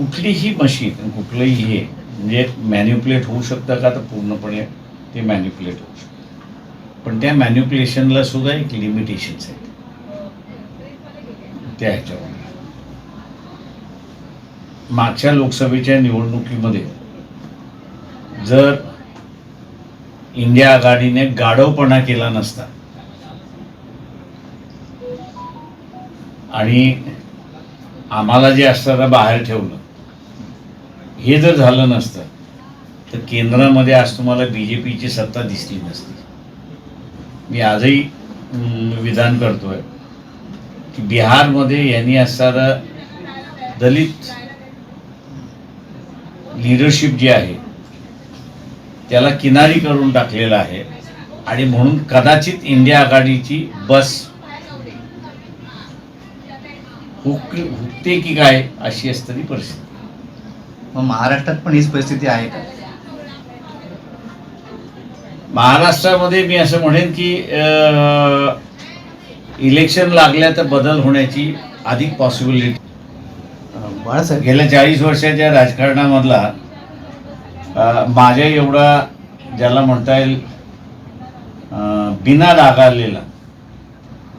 कुठलीही मशीन कुठलंही हे म्हणजे मॅन्युप्युलेट होऊ शकतं का तर पूर्णपणे ते मॅन्युप्युलेट होऊ शकतं. पण त्या मॅन्युप्युलेशनला सुद्धा एक लिमिटेशन्स आहेत. त्या ह्याच्यावर मागच्या लोकसभेच्या निवडणुकीमध्ये जर इंडिया आघाडीने गाढवपणा केला नसता आणि आम्हाला जे असताना बाहेर ठेवलं हे जर झालं नसतं तर केंद्रामध्ये आज तुम्हाला बी जे पीची सत्ता दिसली नसती. मी आजही विधान विधान करतोय की बिहारमध्ये यांनी असणारा दलित लिडरशिप जी आहे त्याला किनारी करून टाकलेलं आहे आणि म्हणून कदाचित इंडिया आघाडीची बस हुक हुकते की काय अशी असतरी परिस्थिती. मग महाराष्ट्रात पण हीच परिस्थिती आहे का? महाराष्ट्रामध्ये मी असं म्हणेन की इलेक्शन लागल्या तर बदल होण्याची अधिक पॉसिबिलिटी बरं बाळासाहेब गेल्या चाळीस वर्षाच्या राजकारणामधला माझ्या एवढा ज्याला म्हणता येईल बिना लागालेला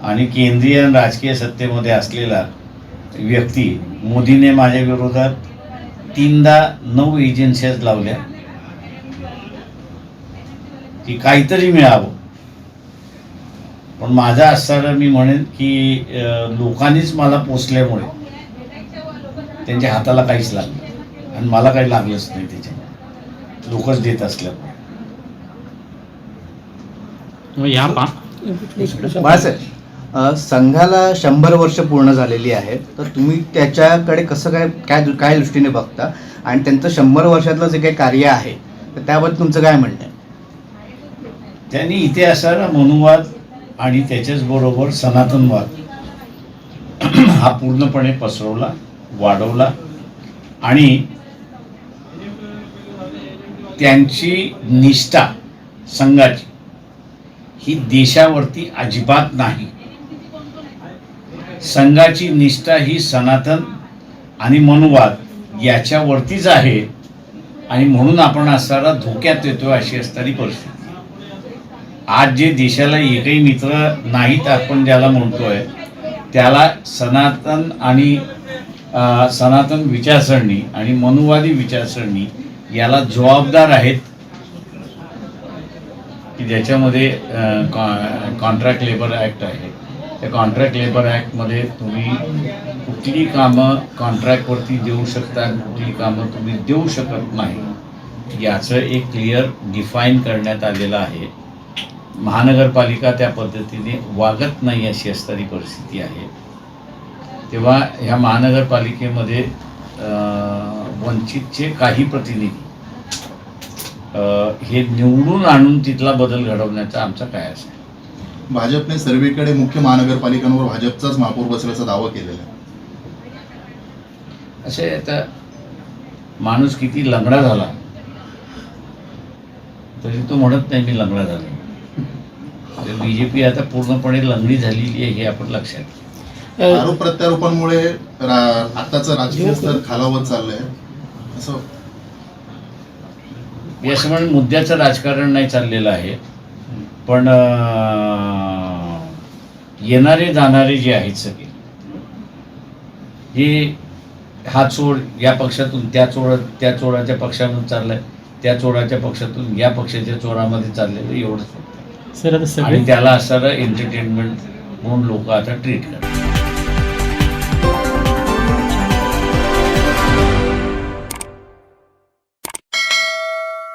आणि केंद्रीय राजकीय सत्तेमध्ये असलेला व्यक्ती मोदीने माझ्या विरोधात तीनदा नऊ एजन्सीज लावल्या. की काहीतरी मिळावं. पण माझा असताना मी म्हणेन की लोकांनीच मला पोचल्यामुळे त्यांच्या हाताला काहीच लागलं. आणि मला काही लागलंच नाही त्याच्यामुळे. लोकच देत असल्यामुळे. या पा संघाला शंभर वर्ष पूर्ण झालेली आहेत तर तुम्ही त्याच्याकडे कसं काय काय काय दृष्टीने बघता? आणि त्यांचं शंभर वर्षातलं जे काही कार्य आहे तर त्याबद्दल तुमचं काय म्हणणं आहे? त्यांनी इथे मनुवाद आणि त्याच्याच बरोबर सनातनवाद. हा पूर्णपणे पसरवला वाढवला. आणि त्यांची निष्ठा संघाची ही देशावरती अजिबात नाही. संघाची निष्ठा ही सनातन आणि मनुवाद याच्यावरतीच आहे. आणि म्हणून आपण असणारा धोक्यात येतो अशी असणारी परिस्थिती. आज जे देशाला एकही मित्र नाहीत आपण ज्याला म्हणतोय त्याला सनातन आणि सनातन विचारसरणी आणि मनुवादी विचारसरणी याला जबाबदार आहेत. की ज्याच्यामध्ये कॉन्ट्रॅक्ट लेबर ॲक्ट आहे. त्या कॉन्ट्रॅक्ट लेबर ॲक्टमध्ये तुम्ही कुठली कामं कॉन्ट्रॅक्टवरती देऊ शकता कुठली कामं तुम्ही देऊ शकत नाही. याचं एक क्लिअर डिफाईन करण्यात आलेलं आहे. महानगरपालिका त्या पद्धतीने वागत नाही अशी असणारी परिस्थिती आहे. तेव्हा ह्या महानगरपालिकेमध्ये वंचितचे काही प्रतिनिधी हे निवडून आणून तिथला बदल घडवण्याचा आमचा काय असेल? भाजपने सर्वेकडे मुख्य महानगरपालिकांवर भाजपचाच महापौर बसल्याचा दावा केलेला आहे. असे आता माणूस किती लंगडा झाला. तरी तो म्हणत नाही मी लंगडा झालो. बी जे पी आता पूर्णपणे लंगडी झालेली आहे हे आपण लक्षात. आरोप प्रत्यारोपांमुळे रा- आताचं राजकीय स्तर खालावत चाललंय. असं म्हणून मुद्द्याचं राजकारण नाही चाललेलं आहे. पण येणारे जाणारे जे आहेत सगळे हे हा चोर या पक्षातून त्या चोर त्या चोराच्या पक्षामधून चाललाय त्या चोराच्या पक्षातून या पक्षाच्या चोरामध्ये चाललेलं एवढंच सर आता सगळे आणि त्याला असणारं एंटरटेनमेंट म्हणून लोक आता ट्रीट करतात.